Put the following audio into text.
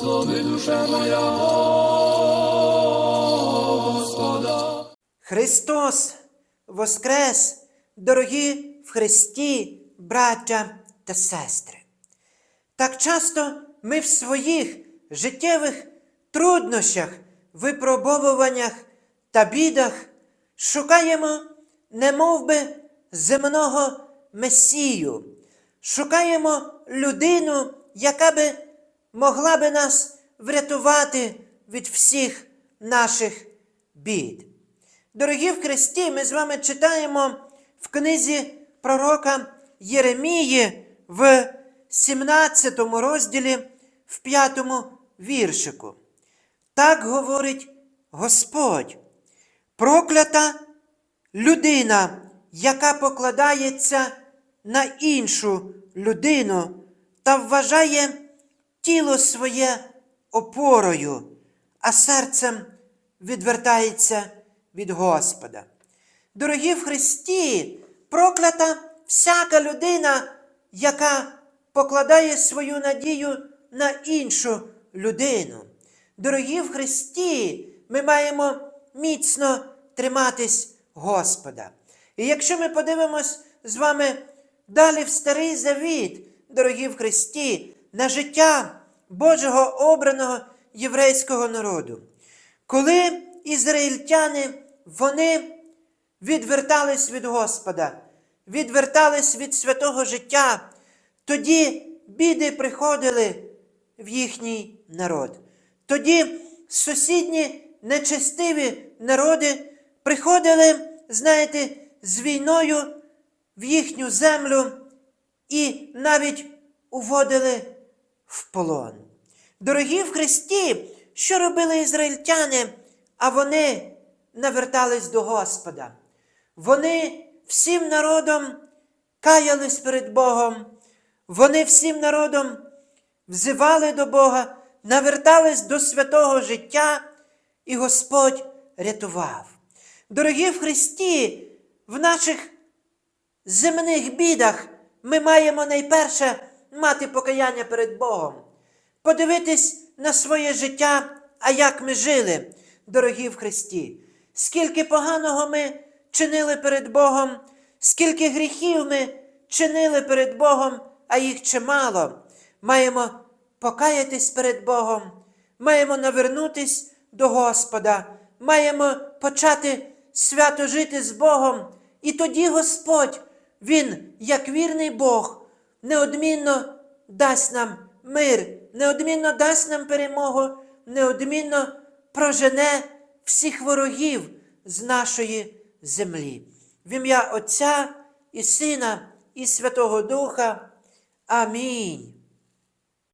Благослови душа моя Господа. Христос Воскрес, дорогі в Христі, браття та сестри. Так часто ми в своїх життєвих труднощах, випробовуваннях та бідах шукаємо немов би земного Месію, шукаємо людину, яка би могла би нас врятувати від всіх наших бід. Дорогі в Христі, ми з вами читаємо в книзі пророка Єремії в 17 розділі, в 5 віршику. Так говорить Господь, проклята людина, яка покладається на іншу людину та вважає тіло своє опорою, а серцем відвертається від Господа. Дорогі в Христі, проклята всяка людина, яка покладає свою надію на іншу людину. Дорогі в Христі, ми маємо міцно триматись Господа. І якщо ми подивимось з вами далі в Старий Завіт, дорогі в Христі, на життя Божого обраного єврейського народу, коли ізраїльтяни вони відвертались від Господа, відвертались від святого життя, тоді біди приходили в їхній народ. Тоді сусідні нечестиві народи приходили, знаєте, з війною в їхню землю і навіть уводили в полон. Дорогі в Христі, що робили ізраїльтяни, а вони навертались до Господа. Вони всім народом каялись перед Богом, вони всім народом взивали до Бога, навертались до святого життя, і Господь рятував. Дорогі в Христі, в наших земних бідах ми маємо найперше мати покаяння перед Богом, подивитись на своє життя, а як ми жили, дорогі в Христі, скільки поганого ми чинили перед Богом, скільки гріхів ми чинили перед Богом, а їх чимало. Маємо покаятись перед Богом, маємо навернутись до Господа, маємо почати свято жити з Богом. І тоді Господь, Він, як вірний Бог, неодмінно дасть нам мир, неодмінно дасть нам перемогу, неодмінно прожене всіх ворогів з нашої землі. В ім'я Отця і Сина, і Святого Духа. Амінь.